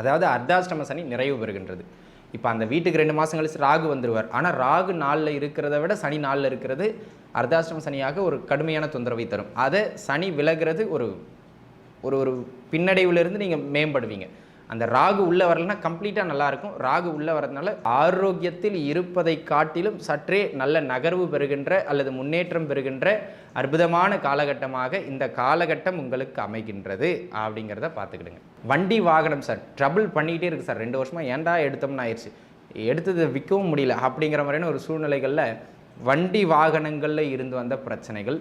அதாவது அர்த்தாஷ்டம சனி நிறைவு பெறுகின்றது. இப்போ அந்த வீட்டுக்கு ரெண்டு மாதம் கழிச்சு ராகு வந்துடுவார் ஆனால் ராகு நாளில் இருக்கிறத விட சனி நாளில் இருக்கிறது அர்த்தாஷ்டம சனியாக ஒரு கடுமையான தொந்தரவை தரும். அதை சனி விலகிறது ஒரு ஒரு ஒரு பின்னடைவுலேருந்து நீங்கள் மேம்படுவீங்க. அந்த ராகு உள்ளே வரலன்னா கம்ப்ளீட்டாக நல்லாயிருக்கும். ராகு உள்ளே வரதுனால ஆரோக்கியத்தில் இருப்பதை காட்டிலும் சற்றே நல்ல நகர்வு பெறுகின்ற அல்லது முன்னேற்றம் பெறுகின்ற அற்புதமான காலகட்டமாக இந்த காலகட்டம் உங்களுக்கு அமைகின்றது அப்படிங்கிறத பார்த்துக்கிடுங்க. வண்டி வாகனம் சார் ட்ரபிள் பண்ணிக்கிட்டே இருக்குது சார். ரெண்டு வருஷமாக ஏன்டா எடுத்தோம்னு ஆயிடுச்சு எடுத்தது விற்கவும் முடியல அப்படிங்கிற மாதிரியான ஒரு சூழ்நிலைகளில் வண்டி வாகனங்களில் இருந்து வந்த பிரச்சனைகள்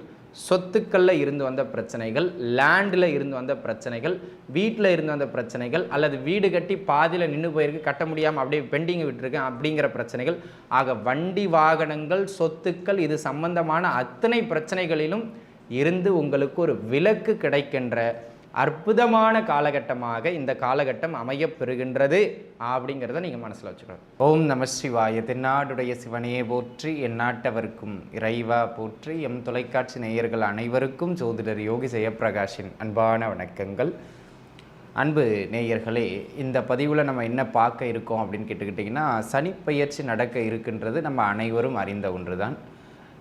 சொத்துக்களில் இருந்து வந்த பிரச்சனைகள் லேண்டில் இருந்து வந்த பிரச்சனைகள் வீட்டில் இருந்து வந்த பிரச்சனைகள் அல்லது வீடு கட்டி பாதியில் நின்று போயிருக்கு கட்ட முடியாமல் அப்படியே பெண்டிங் விட்டுருக்கேன் அப்படிங்கிற பிரச்சனைகள். ஆக வண்டி வாகனங்கள் சொத்துக்கள் இது சம்பந்தமான அத்தனை பிரச்சனைகளிலும் இருந்து உங்களுக்கு ஒரு விலக்கு கிடைக்கின்ற அற்புதமான காலகட்டமாக இந்த காலகட்டம் அமையப் பெறுகின்றது அப்படிங்கிறத நீங்கள் மனசில் வச்சுக்கணும். ஓம் நம சிவாய. தென்னாடுடைய சிவனையே போற்றி எந்நாட்டவர்க்கும் இறைவா போற்றி எம் தொலைக்காட்சி நேயர்கள் அனைவருக்கும் ஜோதிடர் யோகி ஜெயப்பிரகாஷின் அன்பான வணக்கங்கள். அன்பு நேயர்களே இந்த பதிவில் நம்ம என்ன பார்க்க இருக்கோம் அப்படின்னு கேட்டுக்கிட்டிங்கன்னா சனிப்பெயர்ச்சி நடக்க இருக்கின்றது நம்ம அனைவரும் அறிந்த ஒன்று தான்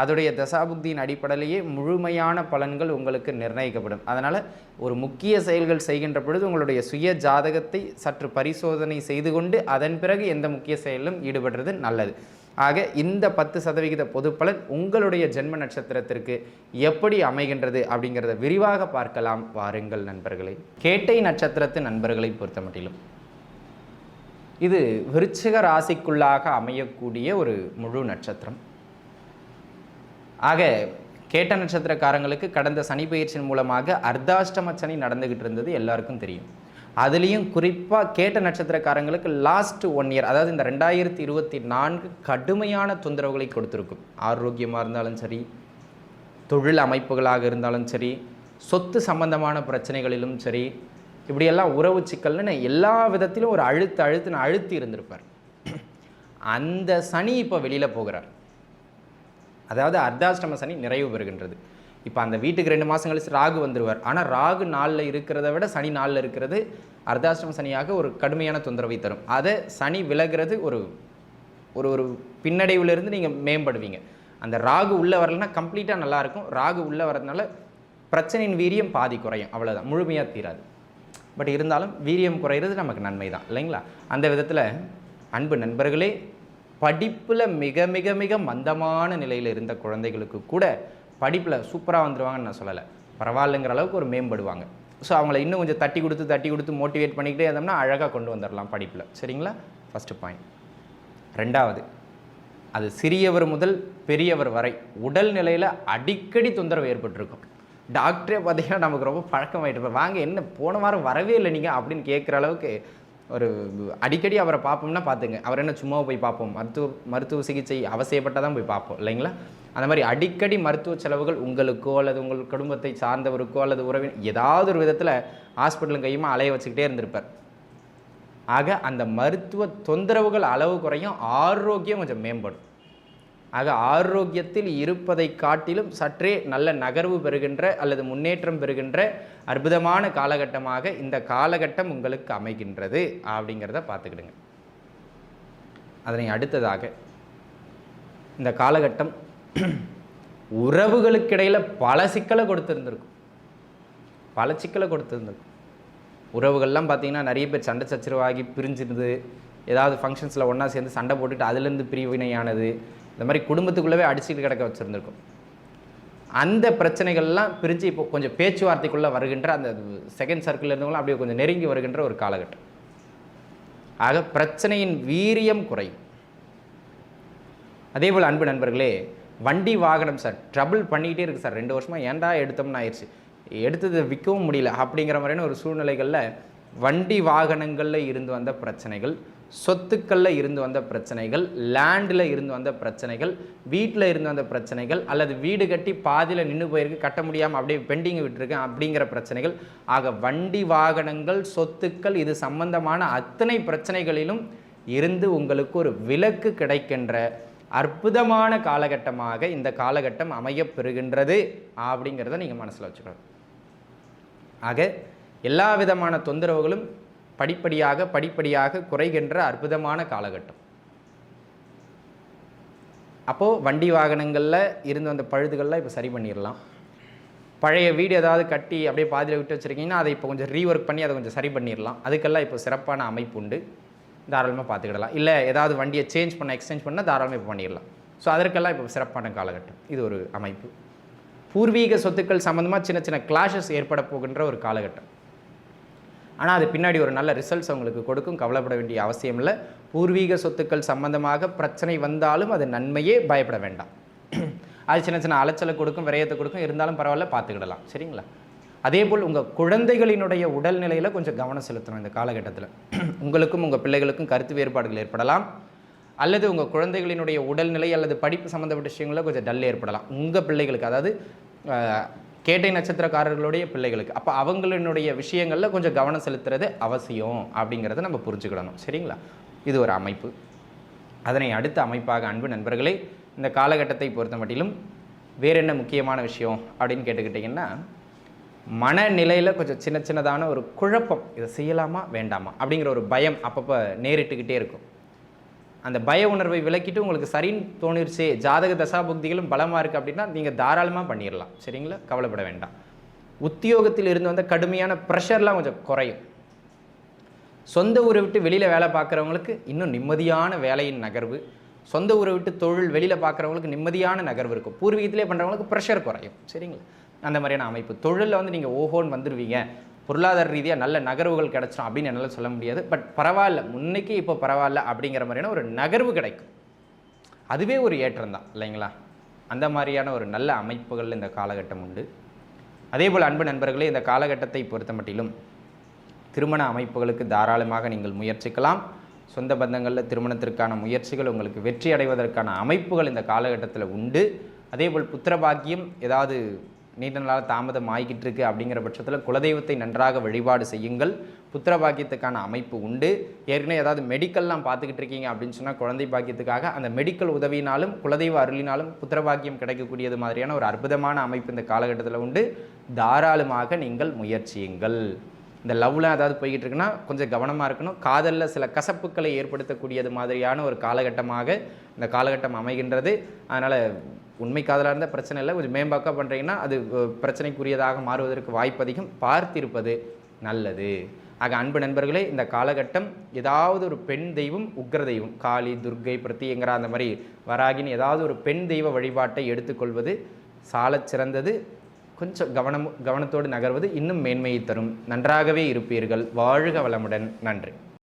அதோடைய தசாபுக்தியின் அடிப்படையிலேயே முழுமையான பலன்கள் உங்களுக்கு நிர்ணயிக்கப்படும். அதனால் ஒரு முக்கிய செயல்கள் செய்கின்ற பொழுது உங்களுடைய சுய ஜாதகத்தை சற்று பரிசோதனை செய்து கொண்டு அதன் பிறகு எந்த முக்கிய செயலிலும் ஈடுபடுறது நல்லது. ஆக இந்த பத்து சதவிகித பொதுப்பலன் உங்களுடைய ஜென்ம நட்சத்திரத்திற்கு எப்படி அமைகின்றது அப்படிங்கிறத விரிவாக பார்க்கலாம். வாருங்கள் நண்பர்களை. கேட்டை நட்சத்திரத்து நண்பர்களை பொறுத்த மட்டிலும் இது விருச்சிக ராசிக்குள்ளாக அமையக்கூடிய ஒரு முழு நட்சத்திரம். ஆக கேட்ட நட்சத்திரக்காரங்களுக்கு கடந்த சனி பயிற்சியின் மூலமாக அர்த்தாஷ்டம சனி நடந்துகிட்டு இருந்தது எல்லாருக்கும் தெரியும். அதுலேயும் குறிப்பாக கேட்ட நட்சத்திரக்காரங்களுக்கு லாஸ்ட் ஒன் இயர் அதாவது இந்த ரெண்டாயிரத்தி இருபத்தி நான்கு கடுமையான தொந்தரவுகளை கொடுத்துருக்கும். ஆரோக்கியமாக இருந்தாலும் சரி தொழில் அமைப்புகளாக இருந்தாலும் சரி சொத்து சம்பந்தமான பிரச்சனைகளிலும் சரி இப்படியெல்லாம் உறவு சிக்கல்னு எல்லா விதத்திலும் ஒரு அழுத்து அழுத்துன்னு அழுத்தி இருந்திருப்பார். அந்த சனி இப்போ வெளியில் போகிறார். அதாவது அர்த்தாஷ்டம சனி நிறைவு பெறுகின்றது. இப்போ அந்த வீட்டுக்கு ரெண்டு மாதம் கழிச்சு ராகு வந்துடுவார் ஆனால் ராகு நாளில் இருக்கிறத விட சனி நாளில் இருக்கிறது அர்த்தாஷ்டம சனியாக ஒரு கடுமையான தொந்தரவை தரும். அதை சனி விலகிறது ஒரு ஒரு ஒரு பின்னடைவுலேருந்து நீங்கள் மேம்படுவீங்க. அந்த ராகு உள்ளே வரலன்னா கம்ப்ளீட்டாக நல்லாயிருக்கும் ராகு உள்ளே வரதுனால பிரச்சனையின் வீரியம் பாதி குறையும். அவ்வளோதான் முழுமையாக தீராது. பட் இருந்தாலும் வீரியம் குறையிறது நமக்கு நன்மை தான் இல்லைங்களா? அந்த விதத்தில் அன்பு நண்பர்களே படிப்பில் மிக மிக மிக மந்தமான நிலையில் இருந்த குழந்தைகளுக்கு கூட படிப்பில் சூப்பராக வந்துடுவாங்கன்னு நான் சொல்லலை. பரவாயில்லைங்கிற அளவுக்கு ஒரு மேம்படுவாங்க. ஸோ அவங்கள இன்னும் கொஞ்சம் தட்டி கொடுத்து தட்டி கொடுத்து மோட்டிவேட் பண்ணிக்கிட்டே இருந்தோம்னா அழகாக கொண்டு வந்துடலாம் படிப்பில். சரிங்களா? ஃபஸ்ட்டு பாயிண்ட் ரெண்டாவது அது சிறியவர் முதல் பெரியவர் வரை உடல் நிலையில் அடிக்கடி தொந்தரவு ஏற்பட்டிருக்கும். டாக்டரே பார்த்தீங்கன்னா நமக்கு ரொம்ப பழக்கமாயிட்டு இருப்பார். வாங்க என்ன போன வாரம் வரவே இல்லை நீங்கள் அப்படின்னு கேட்குற அளவுக்கு ஒரு அடிக்கடி அவரை பார்ப்போம்னா பார்த்துங்க. அவர் என்ன சும்மா போய் பார்ப்போம். மருத்துவ மருத்துவ சிகிச்சை அவசியப்பட்டால் தான் போய் பார்ப்போம் இல்லைங்களா? அந்த மாதிரி அடிக்கடி மருத்துவ செலவுகள் உங்களுக்கோ அல்லது உங்கள் குடும்பத்தை சார்ந்தவருக்கோ அல்லது உறவின் ஏதாவது ஒரு விதத்தில் ஹாஸ்பிட்டலும் கையுமா அலைய வச்சுக்கிட்டே இருந்திருப்பார். ஆக அந்த மருத்துவ தொந்தரவுகள் அளவு குறையும் ஆரோக்கியம் கொஞ்சம் மேம்படும். ஆக ஆரோக்கியத்தில் இருப்பதை காட்டிலும் சற்றே நல்ல நகர்வு பெறுகின்ற அல்லது முன்னேற்றம் பெறுகின்ற அற்புதமான காலகட்டமாக இந்த காலகட்டம் உங்களுக்கு அமைகின்றது அப்படிங்கிறத பார்த்துக்கிடுங்க. அதனை அடுத்ததாக இந்த காலகட்டம் உறவுகளுக்கிடையில் பல சிக்கலை கொடுத்துருந்துருக்கும். பல சிக்கலை கொடுத்துருந்துருக்கும். உறவுகள்லாம் பார்த்திங்கன்னா நிறைய பேர் சண்டை சச்சரவாகி பிரிஞ்சிருது. ஏதாவது ஃபங்க்ஷன்ஸில் ஒன்றா சேர்ந்து சண்டை போட்டுட்டு அதுலேருந்து பிரிவினையானது. இந்த மாதிரி குடும்பத்துக்குள்ளவே அடிச்சுட்டு கிடக்க வச்சுருந்துருக்கும். அந்த பிரச்சனைகள்லாம் பிரிஞ்சு இப்போ கொஞ்சம் பேச்சுவார்த்தைக்குள்ளே வருகின்ற அந்த செகண்ட் சர்க்கிள் இருந்தவங்களும் அப்படியே கொஞ்சம் நெருங்கி வருகின்ற ஒரு காலகட்டம். ஆக பிரச்சனையின் வீரியம் குறையும். அதே போல் அன்பு நண்பர்களே வண்டி வாகனம் சார் ட்ரபிள் பண்ணிக்கிட்டே இருக்குது சார். ரெண்டு வருஷமாக ஏன்டா எடுத்தோம்னு ஆயிடுச்சு. எடுத்தது விற்கவும் முடியல அப்படிங்கிற மாதிரியான ஒரு சூழ்நிலைகளில் வண்டி வாகனங்களில் இருந்து வந்த பிரச்சனைகள் சொத்துக்களில் இருந்து வந்த பிரச்சனைகள் லேண்டில் இருந்து வந்த பிரச்சனைகள் வீட்டில் இருந்து வந்த பிரச்சனைகள் அல்லது வீடு கட்டி பாதியில் நின்று போயிருக்கு கட்ட முடியாமல் அப்படியே பெண்டிங் விட்டுருக்கேன் அப்படிங்கிற பிரச்சனைகள். ஆக வண்டி வாகனங்கள் சொத்துக்கள் இது சம்பந்தமான அத்தனை பிரச்சனைகளிலும் இருந்து உங்களுக்கு ஒரு விலக்கு கிடைக்கின்ற அற்புதமான காலகட்டமாக இந்த காலகட்டம் அமையப் பெறுகின்றது அப்படிங்கிறத நீங்கள் மனசில் வச்சுக்கணும். ஆக எல்லா விதமான தொந்தரவுகளும் படிப்படியாக படிப்படியாக குறைகின்ற அற்புதமான காலகட்டம். அப்போது வண்டி வாகனங்களில் இருந்து வந்த பழுதுகள்லாம் இப்போ சரி பண்ணிடலாம் பழைய வீடு ஏதாவது கட்டி அப்படியே பாதியில் விட்டு வச்சுருக்கீங்கன்னா அதை இப்போ கொஞ்சம் ரீஒர்க் பண்ணி அதை கொஞ்சம் சரி பண்ணிடலாம் அதுக்கெல்லாம் இப்போ சிறப்பான அமைப்பு உண்டு. தாராளமாக பார்த்துக்கிடலாம் இல்லை ஏதாவது வண்டியை சேஞ்ச் பண்ண எக்ஸ்சேஞ்ச் பண்ணால் தாராளமாக இப்போ பண்ணிடலாம் ஸோ அதற்கெல்லாம் இப்போ சிறப்பான காலகட்டம். இது ஒரு அமைப்பு. பூர்வீக சொத்துக்கள் சம்மந்தமாக சின்ன சின்ன கிளாஷஸ் ஏற்பட போகின்ற ஒரு காலகட்டம். ஆனால் அது பின்னாடி ஒரு நல்ல ரிசல்ட்ஸ் அவங்களுக்கு கொடுக்கும். கவலைப்பட வேண்டிய அவசியம் இல்லை. பூர்வீக சொத்துக்கள் சம்பந்தமாக பிரச்சனை வந்தாலும் அது நன்மையே பயப்பட வேண்டாம். அது சின்ன சின்ன அலைச்சலை கொடுக்கும் விரயத்தை கொடுக்கும். இருந்தாலும் பரவாயில்ல பார்த்துக்கிடலாம். சரிங்களா? அதே போல் உங்கள் குழந்தைகளினுடைய உடல்நிலையில் கொஞ்சம் கவனம் செலுத்தணும் இந்த காலகட்டத்தில். உங்களுக்கும் உங்கள் பிள்ளைகளுக்கும் கருத்து வேறுபாடுகள் ஏற்படலாம். அல்லது உங்கள் குழந்தைகளினுடைய உடல்நிலை அல்லது படிப்பு சம்மந்தப்பட்ட விஷயங்களில் கொஞ்சம் டல் ஏற்படலாம். உங்கள் பிள்ளைகளுக்கு அதாவது கேட்டை நட்சத்திரக்காரர்களுடைய பிள்ளைகளுக்கு. அப்போ அவங்களினுடைய விஷயங்களில் கொஞ்சம் கவனம் செலுத்துறது அவசியம் அப்படிங்கிறத நம்ம புரிஞ்சுக்கிடணும். சரிங்களா? இது ஒரு அமைப்பு. அதனை அடுத்த அமைப்பாக அன்பு நண்பர்களே இந்த காலகட்டத்தை பொறுத்த மட்டிலும் வேற என்ன முக்கியமான விஷயம் அப்படின்னு கேட்டுக்கிட்டிங்கன்னா மனநிலையில் கொஞ்சம் சின்ன சின்னதான ஒரு குழப்பம் இதை செய்யலாமா வேண்டாமா அப்படிங்கிற ஒரு பயம் அப்பப்போ நேரிட்டுக்கிட்டே இருக்கும். அந்த பய உணர்வை விளக்கிட்டு உங்களுக்கு சரின்னு தோணிருச்சு ஜாதக தசாபுக்திகளும் பலமாக இருக்குது அப்படின்னா நீங்கள் தாராளமாக பண்ணிடலாம் சரிங்களா? கவலைப்பட வேண்டாம். உத்தியோகத்தில் இருந்து வந்த கடுமையான ப்ரெஷர்லாம் கொஞ்சம் குறையும். சொந்த ஊரை விட்டு வெளியில் வேலை பார்க்குறவங்களுக்கு இன்னும் நிம்மதியான வேலையின் நகர்வு. சொந்த ஊரை விட்டு தொழில் வெளியில் பார்க்குறவங்களுக்கு நிம்மதியான நகர்வு இருக்கும். பூர்வீகத்திலே பண்ணுறவங்களுக்கு ப்ரெஷர் குறையும். சரிங்களா? அந்த மாதிரியான அமைப்பு. தொழிலில் வந்து நீங்கள் ஓஹோன்னு வந்துடுவீங்க பொருளாதார ரீதியாக நல்ல நகர்வுகள் கிடைச்சிடும் அப்படின்னு என்னால் சொல்ல முடியாது. பட் பரவாயில்ல முன்னைக்கு இப்போ பரவாயில்ல அப்படிங்கிற மாதிரியான ஒரு நகர்வு கிடைக்கும். அதுவே ஒரு ஏற்றம் தான் இல்லைங்களா? அந்த மாதிரியான ஒரு நல்ல அமைப்புகள் இந்த காலகட்டம் உண்டு. அதே போல் அன்பு நண்பர்களே இந்த காலகட்டத்தை பொறுத்த மட்டிலும் திருமண அமைப்புகளுக்கு தாராளமாக நீங்கள் முயற்சிக்கலாம். சொந்த பந்தங்களில் திருமணத்திற்கான முயற்சிகள் உங்களுக்கு வெற்றி அடைவதற்கான அமைப்புகள் இந்த காலகட்டத்தில் உண்டு. அதேபோல் புத்திர பாக்கியம் ஏதாவது நீண்ட நாளாக தாமதம் ஆகிக்கிட்டு இருக்கு அப்படிங்கிற பட்சத்தில் குலதெய்வத்தை நன்றாக வழிபாடு செய்யுங்கள். புத்திர பாக்கியத்துக்கான அமைப்பு உண்டு. ஏற்கனவே ஏதாவது மெடிக்கல்லாம் பார்த்துக்கிட்டு இருக்கீங்க அப்படின்னு சொன்னால் குழந்தை பாக்கியத்துக்காக அந்த மெடிக்கல் உதவினாலும் குலதெய்வ அருளினாலும் புத்திர பாக்கியம் கிடைக்கக்கூடியது மாதிரியான ஒரு அற்புதமான அமைப்பு இந்த காலகட்டத்தில் உண்டு. தாராளமாக நீங்கள் முயற்சியுங்கள். இந்த லவ்வில் ஏதாவது போய்கிட்டு இருக்குன்னா கொஞ்சம் கவனமாக இருக்கணும். காதலில் சில கசப்புக்களை ஏற்படுத்தக்கூடியது மாதிரியான ஒரு காலகட்டமாக இந்த காலகட்டம் அமைகின்றது. அதனால் உண்மை காதலாக இருந்தால் பிரச்சனை இல்லை. கொஞ்சம் மேம்பாக்காக பண்ணுறீங்கன்னா அது பிரச்சனைக்குரியதாக மாறுவதற்கு வாய்ப்பு அதிகம். பார்த்திருப்பது நல்லது. ஆக அன்பு நண்பர்களே இந்த காலகட்டம் ஏதாவது ஒரு பெண் தெய்வம் உக்ர தெய்வம் காளி துர்க்கை பிரத்தியங்கரா அந்த மாதிரி வராகின்னு ஏதாவது ஒரு பெண் தெய்வ வழிபாட்டை எடுத்துக்கொள்வது சாலச் சிறந்தது. கொஞ்சம் கவனம் கவனத்தோடு நகர்வது இன்னும் மேன்மையை தரும். நன்றாகவே இருப்பீர்கள். வாழ்க வளமுடன். நன்றி.